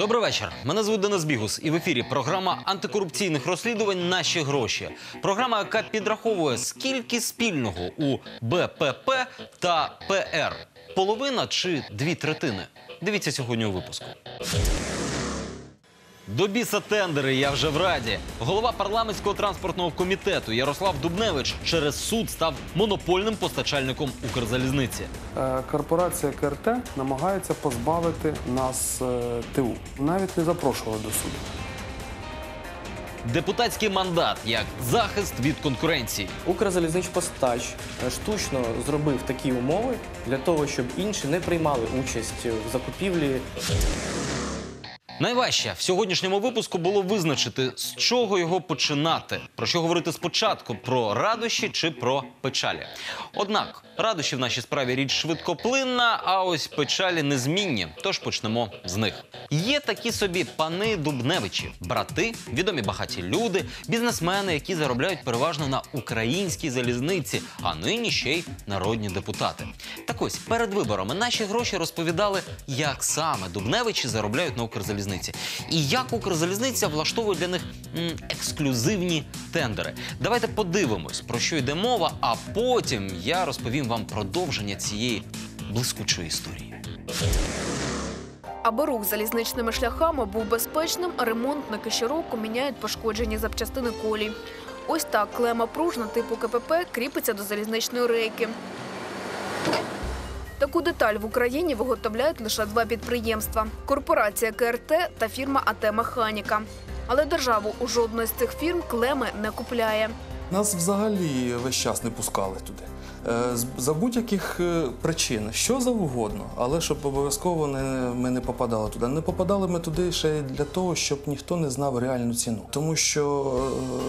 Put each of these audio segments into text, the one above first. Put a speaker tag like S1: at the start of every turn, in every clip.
S1: Добрий вечір. Мене звуть Денис Бігус, і в ефірі програма антикорупційних розслідувань Наші гроші. Програма, яка підраховує, скільки спільного у БПП та ПР. Половина чи дві третини. Дивіться сьогодні у випуску. До біса тендери я вже в раді. Голова парламентського транспортного комітету Ярослав Дубневич через суд став монопольним постачальником Укрзалізниці.
S2: Е, Корпорація КРТ намагається позбавити нас е, ТУ. Навіть не запрошували до суду.
S1: Депутатський мандат як захист від конкуренції.
S3: Укрзалізничпостач штучно зробив такі умови для того, щоб інші не приймали участь в закупівлі
S1: Найважче в сьогоднішньому випуску було визначити, з чого його починати. Про що говорити спочатку: про радощі чи про печалі. Однак радощі в нашій справі річ швидкоплинна, а ось печалі незмінні. Тож почнемо з них. Є такі собі пани Дубневичі, брати, відомі багаті люди, бізнесмени, які заробляють переважно на українській залізниці, а нині ще й народні депутати. Так ось перед виборами наші гроші розповідали, як саме Дубневичі заробляють на Укрзалізниці, і як Укрзалізниця влаштовує для них ексклюзивні тендери. Давайте подивимось, про що йде мова, а потім я розповім вам продовження цієї блискучої історії.
S4: Аби рух залізничними шляхами був безпечним, ремонтники щороку міняють пошкоджені запчастини колій. Ось так клема пружна типу КПП кріпиться до залізничної рейки. Таку деталь в Україні виготовляють лише два підприємства: корпорація КРТ та фірма АТ Механіка. Але державу у жодної з цих фірм клеми не купляє.
S2: Нас взагалі весь час не пускали туди. Е, За будь-яких е, причин, що завгодно, але щоб обов'язково ми не попадали туди. Не попадали ми туди ще й для того, щоб ніхто не знав реальну ціну. Тому що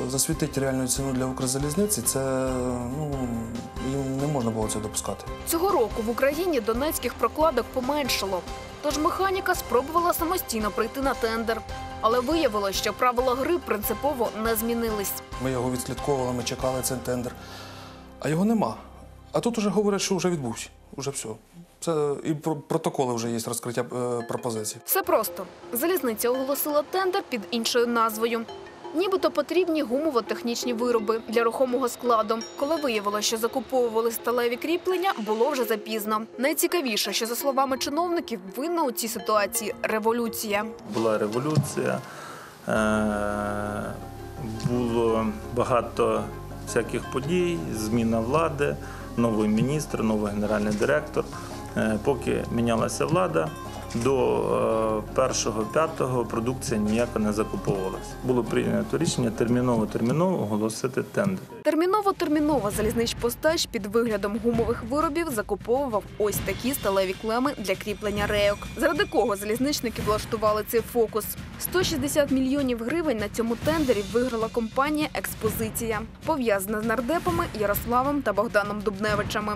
S2: е, засвітити реальну ціну для Укрзалізниці це ну, їм не можна було це допускати.
S4: Цього року в Україні донецьких прокладок поменшало. Тож механіка спробувала самостійно прийти на тендер. Але виявилось, що правила гри принципово не змінились.
S2: Ми його відслідковували, ми чекали цей тендер, а його нема. А тут уже говорять, що вже відбувся. Уже все. Це і про- протоколи вже є розкриття е, пропозицій.
S4: Все просто. Залізниця оголосила тендер під іншою назвою. Нібито потрібні гумово-технічні вироби для рухомого складу. Коли виявилося, що закуповували сталеві кріплення, було вже запізно. Найцікавіше, що за словами чиновників, винна у цій ситуації революція.
S5: була революція, е, було багато всяких подій, зміна влади, новий міністр, новий генеральний директор. Е, Поки мінялася влада, до е, першого п'ятого продукція ніяка не закуповувалася. Було прийнято рішення терміново терміново оголосити тендер.
S4: Терміново-терміново залізничпостач під виглядом гумових виробів закуповував ось такі сталеві клеми для кріплення рейок. Заради кого залізничники влаштували цей фокус? 160 мільйонів гривень на цьому тендері виграла компанія Експозиція, пов'язана з нардепами Ярославом та Богданом Дубневичами.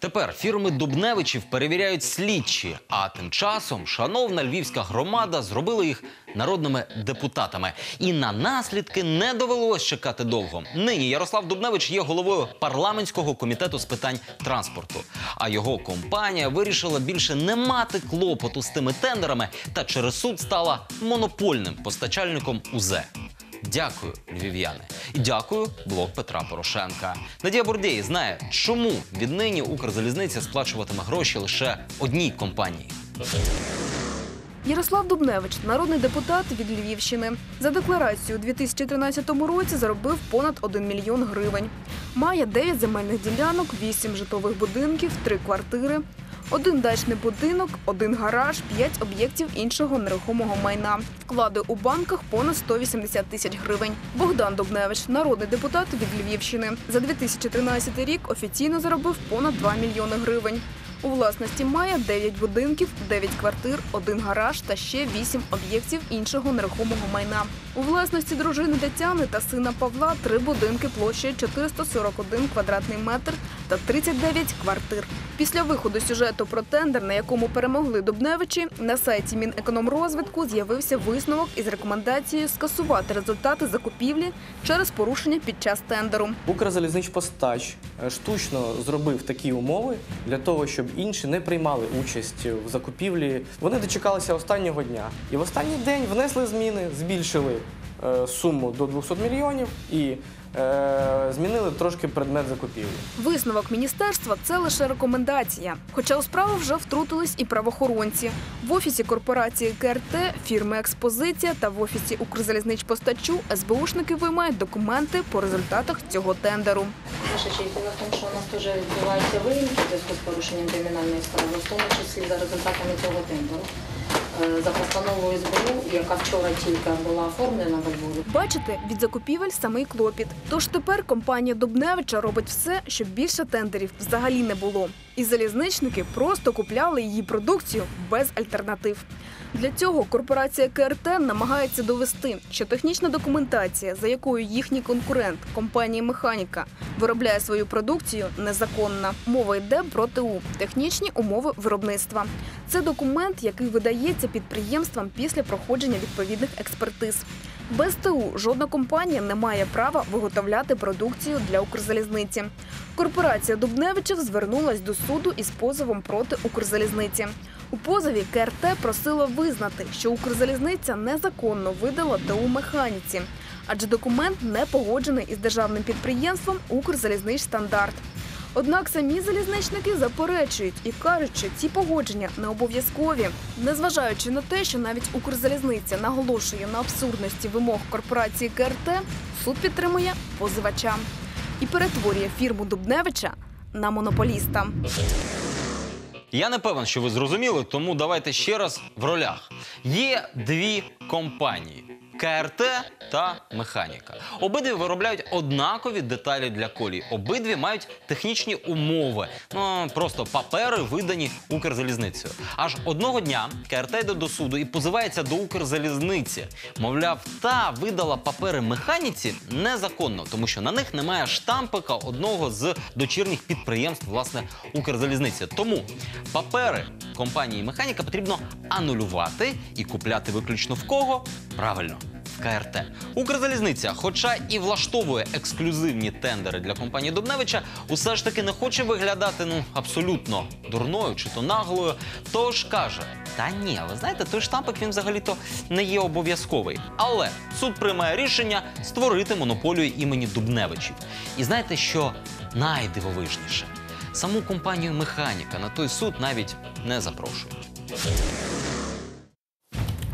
S1: Тепер фірми Дубневичів перевіряють слідчі, а тим часом шановна львівська громада зробила їх народними депутатами. І на наслідки не довелось чекати довго. Нині Ярослав Дубневич є головою парламентського комітету з питань транспорту. А його компанія вирішила більше не мати клопоту з тими тендерами та через суд стала монопольним постачальником УЗЕ. Дякую, львів'яни. І дякую блок Петра Порошенка. Надія Бурдєй знає, чому віднині Укрзалізниця сплачуватиме гроші лише одній компанії.
S4: Ярослав Дубневич, народний депутат від Львівщини. За декларацією у 2013 році заробив понад 1 мільйон гривень. Має 9 земельних ділянок, 8 житлових будинків, 3 квартири, один дачний будинок, один гараж, 5 об'єктів іншого нерухомого майна. Вклади у банках понад 180 тисяч гривень. Богдан Дубневич, народний депутат від Львівщини. За 2013 рік офіційно заробив понад 2 мільйони гривень. У власності має 9 будинків, 9 квартир, один гараж та ще 8 об'єктів іншого нерухомого майна. У власності дружини Тетяни та сина Павла три будинки площею 441 квадратний метр та 39 квартир. Після виходу сюжету про тендер, на якому перемогли Дубневичі, на сайті Мінекономрозвитку з'явився висновок із рекомендацією скасувати результати закупівлі через порушення під час тендеру.
S3: Укрзалізничпостач е, штучно зробив такі умови для того, щоб інші не приймали участь в закупівлі. Вони дочекалися останнього дня. І в останній день внесли зміни, збільшили е, суму до 200 мільйонів і змінили трошки предмет закупівлі.
S4: Висновок міністерства це лише рекомендація. Хоча у справу вже втрутились і правоохоронці. В офісі корпорації КРТ, фірми Експозиція та в офісі Укрзалізничпостачу СБУшники виймають документи по результатах цього тендеру.
S6: Наша честь, діло в тому, що у нас теж відбуваються виїмки зв'язку з порушенням кримінальної справи, в тому числі за результатами цього тендеру. Е, За постановою СБУ, яка вчора тільки була оформлена в Львові,
S4: Бачите, від закупівель самий клопіт. Тож тепер компанія Дубневича робить все, щоб більше тендерів взагалі не було. І залізничники просто купляли її продукцію без альтернатив. Для цього корпорація КРТ намагається довести, що технічна документація, за якою їхній конкурент компанія Механіка виробляє свою продукцію, незаконна. Мова йде про ТУ технічні умови виробництва. Це документ, який видається підприємствам після проходження відповідних експертиз. Без ТУ жодна компанія не має права виготовляти продукцію для Укрзалізниці. Корпорація Дубневичів звернулась до суду із позовом проти Укрзалізниці. У позові КРТ просило визнати, що Укрзалізниця незаконно видала ТУ механіці, адже документ не погоджений із державним підприємством Укрзалізничстандарт. Однак самі залізничники заперечують і кажуть, що ці погодження не обов'язкові. Незважаючи на те, що навіть Укрзалізниця наголошує на абсурдності вимог корпорації КРТ, суд підтримує позивача і перетворює фірму Дубневича на монополіста.
S1: Я не певен, що ви зрозуміли, тому давайте ще раз в ролях. Є дві компанії. КРТ та механіка. Обидві виробляють однакові деталі для колій. Обидві мають технічні умови. Ну просто папери видані Укрзалізницею. Аж одного дня КРТ йде до суду і позивається до Укрзалізниці. Мовляв, та видала папери механіці незаконно, тому що на них немає штампика одного з дочірніх підприємств власне Укрзалізниці. Тому папери компанії механіка потрібно анулювати і купляти виключно в кого? Правильно. КРТ. Укрзалізниця, хоча і влаштовує ексклюзивні тендери для компанії Дубневича, усе ж таки не хоче виглядати ну абсолютно дурною чи то наглою. Тож каже: та ні, ви знаєте, той штампик він взагалі-то не є обов'язковий. Але суд приймає рішення створити монополію імені Дубневичів. І знаєте, що найдивовижніше? Саму компанію механіка на той суд навіть не запрошують.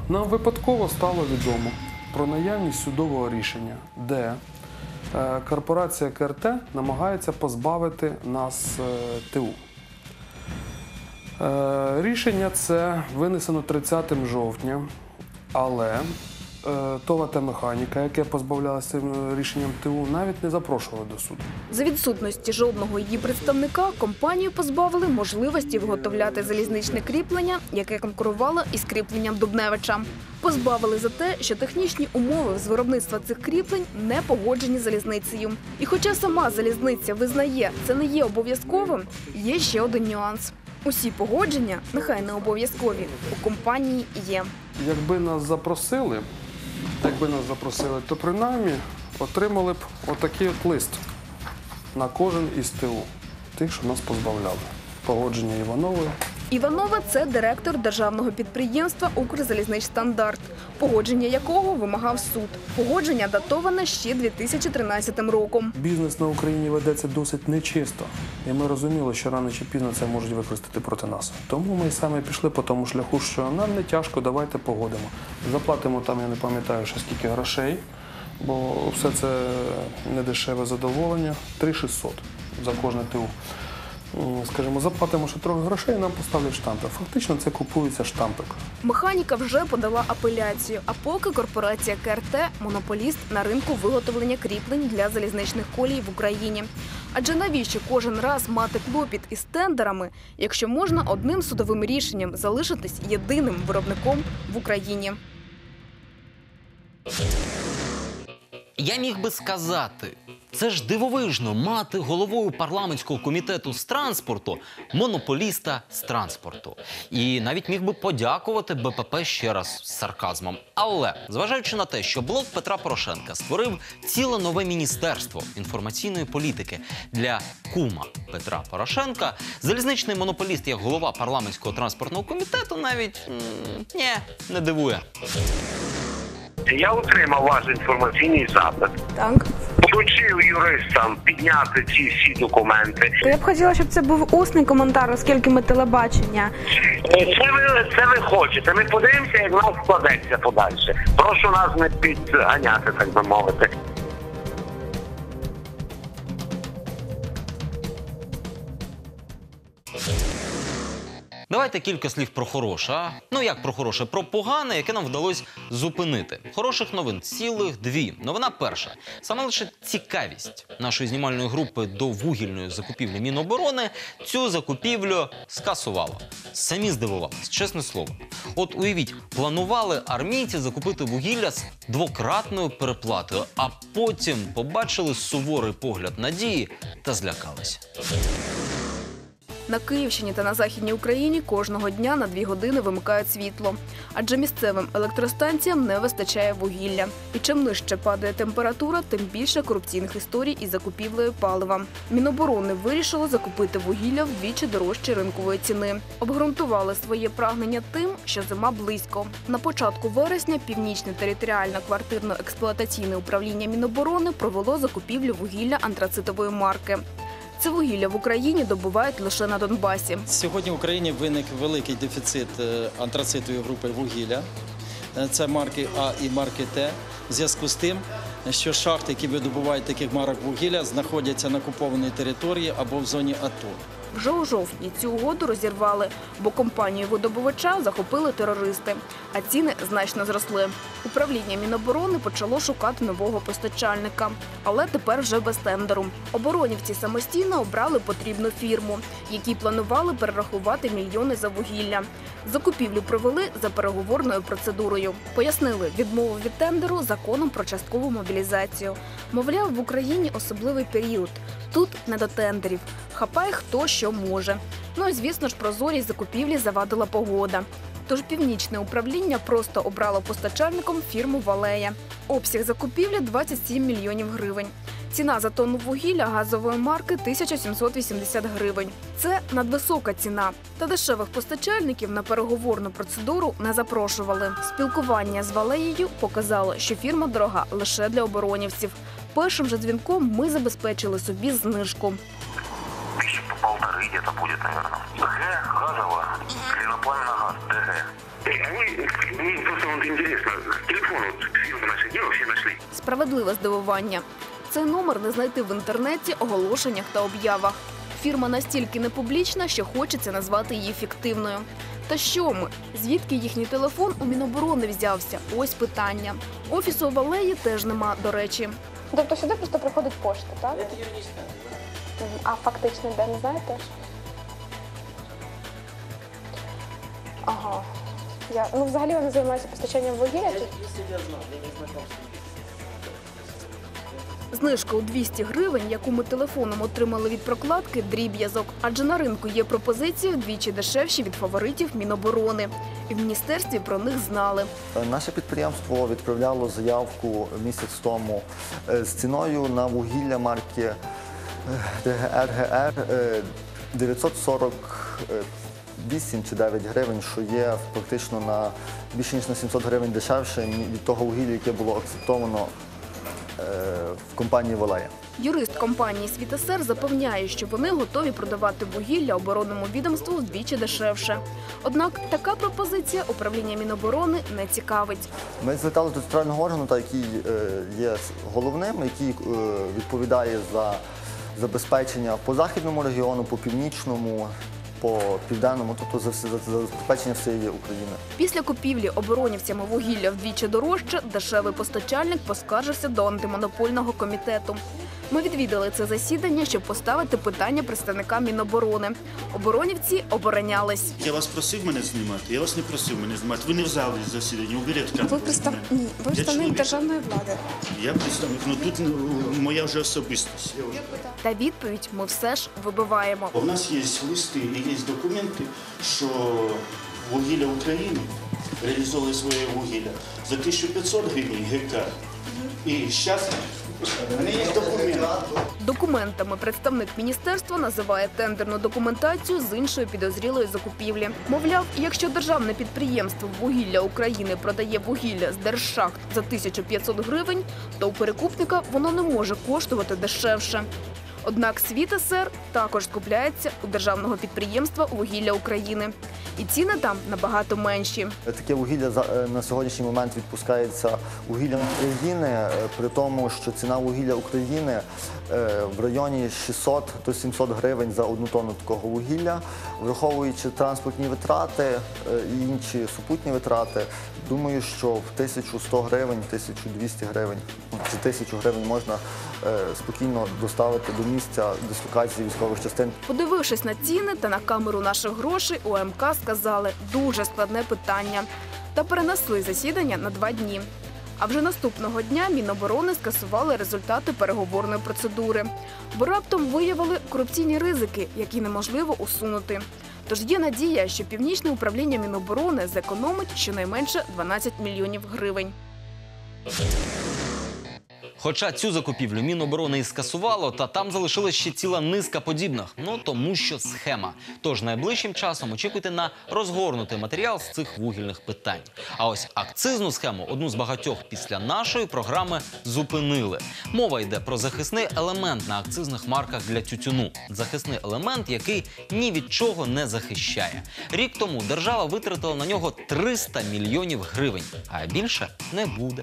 S7: Нам випадково стало відомо про наявність судового рішення, де е, корпорація КРТ намагається позбавити нас е, ТУ. Е, Рішення це винесено 30 жовтня, але ТОВА та механіка, яке позбавлялося цим е, рішенням ТУ, навіть не запрошували до суду.
S4: За відсутності жодного її представника компанію позбавили можливості виготовляти залізничне кріплення, яке конкурувало із кріпленням Дубневича. Позбавили за те, що технічні умови з виробництва цих кріплень не погоджені залізницею. І хоча сама залізниця визнає, це не є обов'язковим, є ще один нюанс. Усі погодження, нехай не обов'язкові, у компанії є.
S7: Якби нас запросили, якби нас запросили, то принаймні отримали б отакий от лист на кожен із ТУ, тих, що нас позбавляли. Погодження Іванової.
S4: Іванова це директор державного підприємства Укрзалізничстандарт, погодження якого вимагав суд. Погодження датоване ще 2013 роком.
S7: Бізнес на Україні ведеться досить нечисто. І ми розуміли, що рано чи пізно це можуть використати проти нас. Тому ми саме пішли по тому шляху, що нам не тяжко, давайте погодимо. Заплатимо там, я не пам'ятаю, ще скільки грошей, бо все це недешеве задоволення. 3600 за кожне ТУ. Скажімо, заплатимо ще трохи грошей, нам поставлять штампи. Фактично це купується штампик.
S4: Механіка вже подала апеляцію. А поки корпорація КРТ монополіст на ринку виготовлення кріплень для залізничних колій в Україні. Адже навіщо кожен раз мати клопіт із тендерами, якщо можна одним судовим рішенням залишитись єдиним виробником в Україні?
S1: Я міг би сказати, це ж дивовижно мати головою парламентського комітету з транспорту монополіста з транспорту. І навіть міг би подякувати БПП ще раз з сарказмом. Але зважаючи на те, що блок Петра Порошенка створив ціле нове міністерство інформаційної політики для кума Петра Порошенка, залізничний монополіст як голова парламентського транспортного комітету навіть м, ні, не дивує.
S8: Я отримав ваш інформаційний запит.
S4: Так.
S8: Поручив юристам підняти ці всі документи.
S9: Я б хотіла, щоб це був усний коментар, оскільки ми телебачення.
S8: Це ви, це ви хочете. Ми подивимося, як нам складеться подальше. Прошу нас не підганяти, так би мовити.
S1: Давайте кілька слів про хороше. Ну як про хороше, про погане, яке нам вдалося зупинити. Хороших новин цілих дві. Новина перша. Саме лише цікавість нашої знімальної групи до вугільної закупівлі Міноборони цю закупівлю скасувала. Самі здивувались, чесне слово. От уявіть, планували армійці закупити вугілля з двократною переплатою, а потім побачили суворий погляд надії та злякалися.
S4: На Київщині та на західній Україні кожного дня на дві години вимикають світло, адже місцевим електростанціям не вистачає вугілля. І чим нижче падає температура, тим більше корупційних історій із закупівлею палива. Міноборони вирішило закупити вугілля вдвічі дорожче ринкової ціни. Обґрунтували своє прагнення тим, що зима близько. На початку вересня північне територіальне квартирно-експлуатаційне управління Міноборони провело закупівлю вугілля антрацитової марки. Це вугілля в Україні добувають лише на Донбасі.
S10: Сьогодні в Україні виник великий дефіцит е, антрацитової групи вугілля. Е, Це марки А і марки Т. В зв'язку з тим, що шахти, які видобувають таких марок вугілля, знаходяться на окупованій території або в зоні АТО.
S4: Вже у жовтні цю угоду розірвали, бо компанію видобувача захопили терористи, а ціни значно зросли. Управління Міноборони почало шукати нового постачальника, але тепер вже без тендеру. Оборонівці самостійно обрали потрібну фірму, якій планували перерахувати мільйони за вугілля. Закупівлю провели за переговорною процедурою. Пояснили відмову від тендеру законом про часткову мобілізацію. Мовляв, в Україні особливий період. Тут не до тендерів. Хапає хто що може. Ну і звісно ж, прозорість закупівлі завадила погода. Тож північне управління просто обрало постачальником фірму Валея. Обсяг закупівлі 27 мільйонів гривень. Ціна за тонну вугілля газової марки 1780 гривень. Це надвисока ціна. Та дешевих постачальників на переговорну процедуру не запрошували. Спілкування з Валеєю показало, що фірма дорога лише для оборонівців. Першим же дзвінком ми забезпечили собі знижку
S8: Тисячі по полтори где-то будет, наверное. Г, газовая, клинопламенный газ, ДГ. А вы, мне просто вот интересно, телефон вот фирмы наши где вы все нашли?
S4: Справедливе здивування. Цей номер не знайти в інтернеті, оголошеннях та об'явах. Фірма настільки непублічна, що хочеться назвати її фіктивною. Та що ми? Звідки їхній телефон у Міноборони взявся? Ось питання. Офісу у Валеї теж нема, до речі.
S9: Тобто сюди просто приходить пошта, так? Це А фактично де не знаєте? Ага. Я, ну, взагалі вони займаються постачанням вугілля. Чи...
S4: Знижка у 200 гривень, яку ми телефоном отримали від прокладки, дріб'язок. Адже на ринку є пропозиції вдвічі дешевші від фаворитів Міноборони. І в міністерстві про них знали.
S11: Наше підприємство відправляло заявку місяць тому е, з ціною на вугілля марки е, РГР е, 948 чи 9 гривень, що є фактично на більше ніж на 700 гривень дешевше від того вугілля, яке було акцептовано е, в компанії Валея.
S4: Юрист компанії «Світесер» запевняє, що вони готові продавати вугілля оборонному відомству вдвічі дешевше. Однак така пропозиція управління Міноборони не цікавить.
S11: Ми зверталися до центрального органу, який е, є головним, який е, відповідає за забезпечення по західному регіону, по північному, по південному, тобто за все за забезпечення всієї України.
S4: Після купівлі оборонівцями вугілля вдвічі дорожче, дешевий постачальник поскаржився до антимонопольного комітету. Ми відвідали це засідання, щоб поставити питання представникам Міноборони. Оборонівці оборонялись.
S12: Я вас просив мене знімати, я вас не просив мене знімати. Ви не в залі засідання, уберіть камеру.
S9: Ви представ... Ні, ви представник державної влади.
S12: Я представник, ну тут ну, моя вже особистість.
S4: Та відповідь ми все ж вибиваємо.
S12: У нас є листи і є документи, що вугілля України реалізовує своє вугілля за 1500 гривень гектар. І зараз мене є документи.
S4: Документами представник міністерства називає тендерну документацію з іншої підозрілої закупівлі. Мовляв, якщо державне підприємство вугілля України продає вугілля з держшахт за 1500 гривень, то у перекупника воно не може коштувати дешевше. Однак світ СР також скупляється у державного підприємства вугілля України. І ціни там набагато менші.
S11: Таке вугілля е, на сьогоднішній момент відпускається вугіллям України, е, при тому, що ціна вугілля України е, в районі 600 до 700 гривень за одну тонну такого вугілля. Враховуючи транспортні витрати і інші супутні витрати, думаю, що в 1100 гривень, 1200 гривень ну, чи 1000 гривень можна е, спокійно доставити до місця дислокації військових частин.
S4: Подивившись на ціни та на камеру наших грошей, у МК сказали дуже складне питання та перенесли засідання на два дні. А вже наступного дня Міноборони скасували результати переговорної процедури, бо раптом виявили корупційні ризики, які неможливо усунути. Тож є надія, що північне управління Міноборони зекономить щонайменше 12 мільйонів гривень.
S1: Хоча цю закупівлю Міноборони і скасувало, та там залишилась ще ціла низка подібних. Ну тому що схема. Тож найближчим часом очікуйте на розгорнутий матеріал з цих вугільних питань. А ось акцизну схему, одну з багатьох після нашої програми, зупинили. Мова йде про захисний елемент на акцизних марках для тютюну. Захисний елемент, який ні від чого не захищає. Рік тому держава витратила на нього 300 мільйонів гривень, а більше не буде.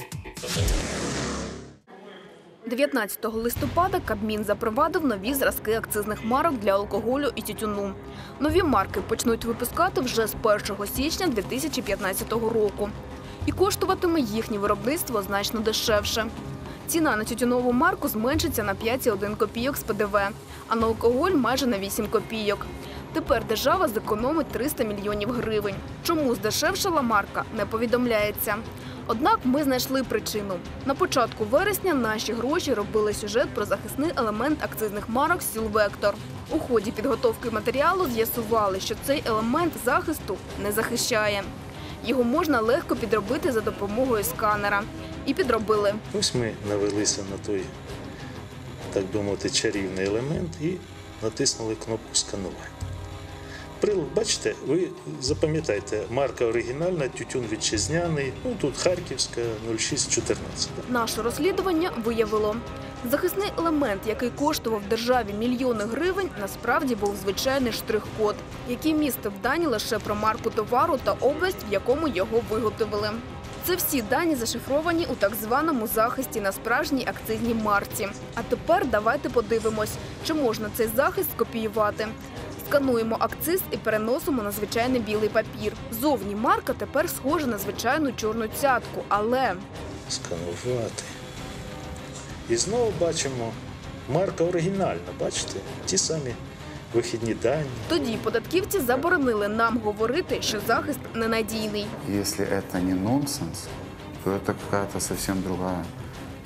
S4: 19 листопада Кабмін запровадив нові зразки акцизних марок для алкоголю і тютюну. Нові марки почнуть випускати вже з 1 січня 2015 року. І коштуватиме їхнє виробництво значно дешевше. Ціна на тютюнову марку зменшиться на 5,1 копійок з ПДВ, а на алкоголь майже на 8 копійок. Тепер держава зекономить 300 мільйонів гривень. Чому здешевшала марка, не повідомляється. Однак ми знайшли причину. На початку вересня наші гроші робили сюжет про захисний елемент акцизних марок Сілвектор. У ході підготовки матеріалу з'ясували, що цей елемент захисту не захищає. Його можна легко підробити за допомогою сканера. І підробили.
S5: Ось ми навелися на той, так би мовити, чарівний елемент і натиснули кнопку сканування. Прилад, бачите, ви запам'ятайте, марка оригінальна, тютюн вітчизняний, ну тут Харківська 0614.
S4: Наше розслідування виявило, захисний елемент, який коштував державі мільйони гривень, насправді був звичайний штрих-код, який містив дані лише про марку товару та область, в якому його виготовили. Це всі дані зашифровані у так званому захисті на справжній акцизній марці. А тепер давайте подивимось, чи можна цей захист скопіювати. Скануємо акциз і переносимо на звичайний білий папір. Зовні марка тепер схожа на звичайну чорну цятку, але
S5: Сканувати. І знову бачимо марка оригінальна, бачите? Ті самі вихідні дані.
S4: тоді податківці заборонили нам говорити, що захист ненадійний.
S13: Если это не нонсенс, то это какая-то совсем другая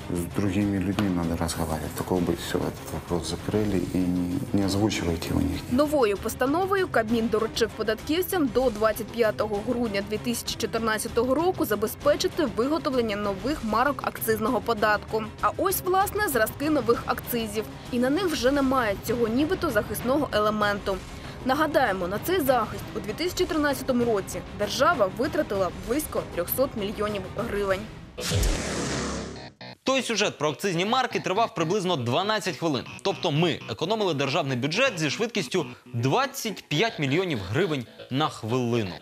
S13: С другими людьми надо разговаривать. Такого бы все, этот вопрос закрыли и не, не озвучивайте его нигде.
S4: Новою постановою Кабмін доручив податківцям до 25 грудня 2014 року забезпечити виготовлення нових марок акцизного податку. А ось власне зразки нових акцизів, і на них вже немає цього нібито захисного елементу. Нагадаємо, на цей захист у 2013 році держава витратила близько 300 мільйонів гривень.
S1: Той сюжет про акцизні марки тривав приблизно 12 хвилин. Тобто ми економили державний бюджет зі швидкістю 25 мільйонів гривень на хвилину.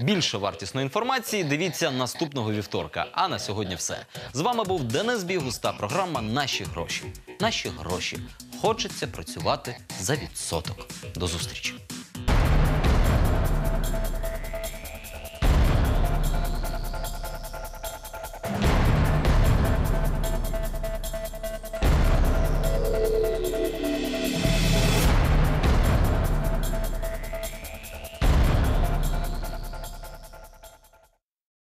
S1: Більше вартісної інформації дивіться наступного вівторка. А на сьогодні все. З вами був Денис Бігус та програма Наші гроші. Наші гроші. Хочеться працювати за відсоток. До зустрічі.